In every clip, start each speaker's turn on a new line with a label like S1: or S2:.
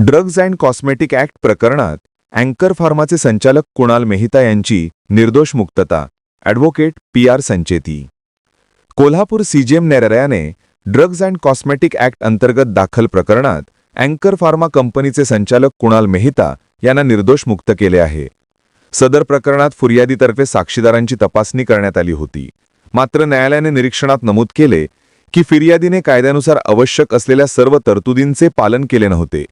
S1: Drugs and cosmetic act प्रकरणात अँकर फार्माचे संचालक कुणाल मेहता यांची निर्दोष मुक्तता. Advocate P R Sancheti. Kolhapur CGM न्यायालयाने ड्रग्ज अँड कॉस्मेटिक ऍक्ट अंतर्गत दाखल प्रकरणात अँकर फार्मा कंपनीचे संचालक कुणाल मेहता यांना निर्दोष मुक्त केले आहे. सदर प्रकरणात फुर्यादीतर्फे साक्षीदारांची तपासणी करण्यात आली होती. मात्र न्यायालयाने निरीक्षणात नमूद केले की फिर्यादीने कायद्यानुसार आवश्यक असलेल्या सर्व तरतुदींचे पालन केले नव्हते.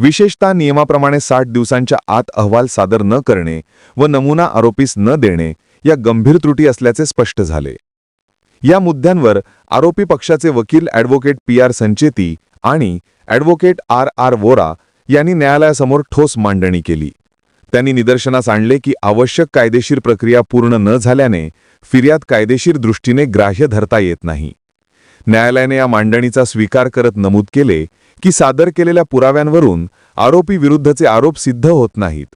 S1: विशेषतः नियमाप्रमाणे साठ दिवसांच्या आत अहवाल सादर न करणे व नमुना आरोपीस न देणे या गंभीर त्रुटी असल्याचे स्पष्ट झाले. या मुद्द्यांवर आरोपी पक्षाचे वकील ॲडव्होकेट पी आर संचेती आणि ॲडव्होकेट आर आर वोरा यांनी न्यायालयासमोर ठोस मांडणी केली. त्यांनी निदर्शनास आणले की आवश्यक कायदेशीर प्रक्रिया पूर्ण न झाल्याने फिर्याद कायदेशीर दृष्टीने ग्राह्य धरता येत नाही. न्यायालयाने या मांडणीचा स्वीकार करत नमूद केले की सादर केलेल्या पुराव्यांवरून आरोपी विरुद्धचे आरोप सिद्ध होत नाहीत.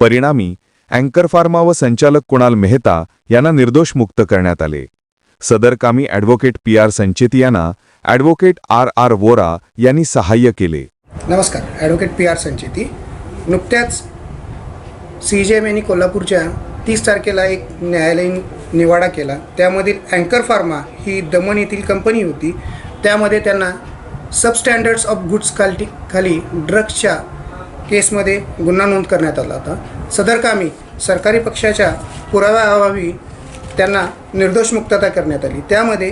S1: परिणामी अँकर फार्मा व संचालक कुणाल मेहता यांना निर्दोष मुक्त करण्यात आले. सदरकामी ॲडव्होकेट पी आर संचेती यांना ॲडव्होकेट आर आर वोरा यांनी सहाय्य केले.
S2: नमस्कार ॲडव्होकेट पी आर संचेती. नुकत्याच सी जी एम यांनी कोल्हापूरच्या तीस तारखेला एक न्यायालयीन निवाडा केला. त्यामधील अँकर फार्मा ही दमण येथील कंपनी होती. त्यामध्ये त्यांना सबस्टँडर्ड्स ऑफ गुड्स खाली खाली ड्रग्सच्या केसमध्ये गुन्हा नोंद करण्यात आला होता. सदरकामी सरकारी पक्षाच्या पुराव्याअभावी त्यांना निर्दोष मुक्तता करण्यात आली. त्यामध्ये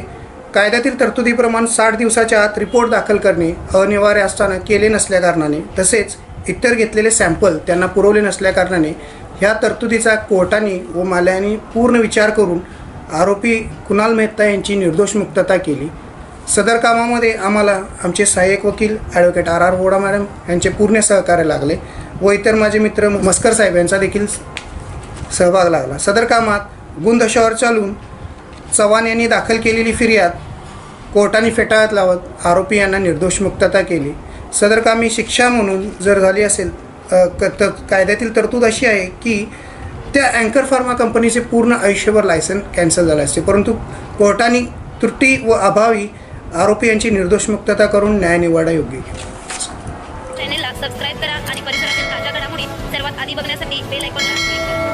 S2: कायद्यातील तरतुदीप्रमाणे साठ दिवसाच्या आत रिपोर्ट दाखल करणे अनिवार्य असताना केले नसल्याकारणाने तसेच इतर घेतलेले सॅम्पल त्यांना पुरवले नसल्याकारणाने ह्या तरतुदीचा कोर्टाने व माल्याने पूर्ण विचार करून आरोपी कुणाल मेहता यांची निर्दोष मुक्तता केली. सदर कामामध्ये आम्हाला आमचे सहाय्यक वकील advocate R R Voda madam यांचे पूर्ण सहकार्य लागले व इतर माझे मित्र मस्कर साहेब यांचा देखील सहभाग लागला. सदर कामात गुणदशावर चालून चव्हाण यांनी दाखल केलेली फिर्याद कोर्टाने फेटाळत लावत आरोपी यांना निर्दोष मुक्तता केली. सदर कामी शिक्षा म्हणून जर झाली असेल क- कायद्यातील तरतूद अशी आहे की त्या अँकर फार्मा कंपनीचे पूर्ण आयुष्यभर लायसन कॅन्सल झाले असते. परंतु कोर्टाने त्रुटी व अभावी आरोपी यांची निर्दोष मुक्तता करून न्याय निवाडा योग्य
S3: चॅनेलला सबस्क्राईब करा आणि परिसरातील ताज्या घडामोडी सर्वात आधी बघण्यासाठी बेल आयकॉनला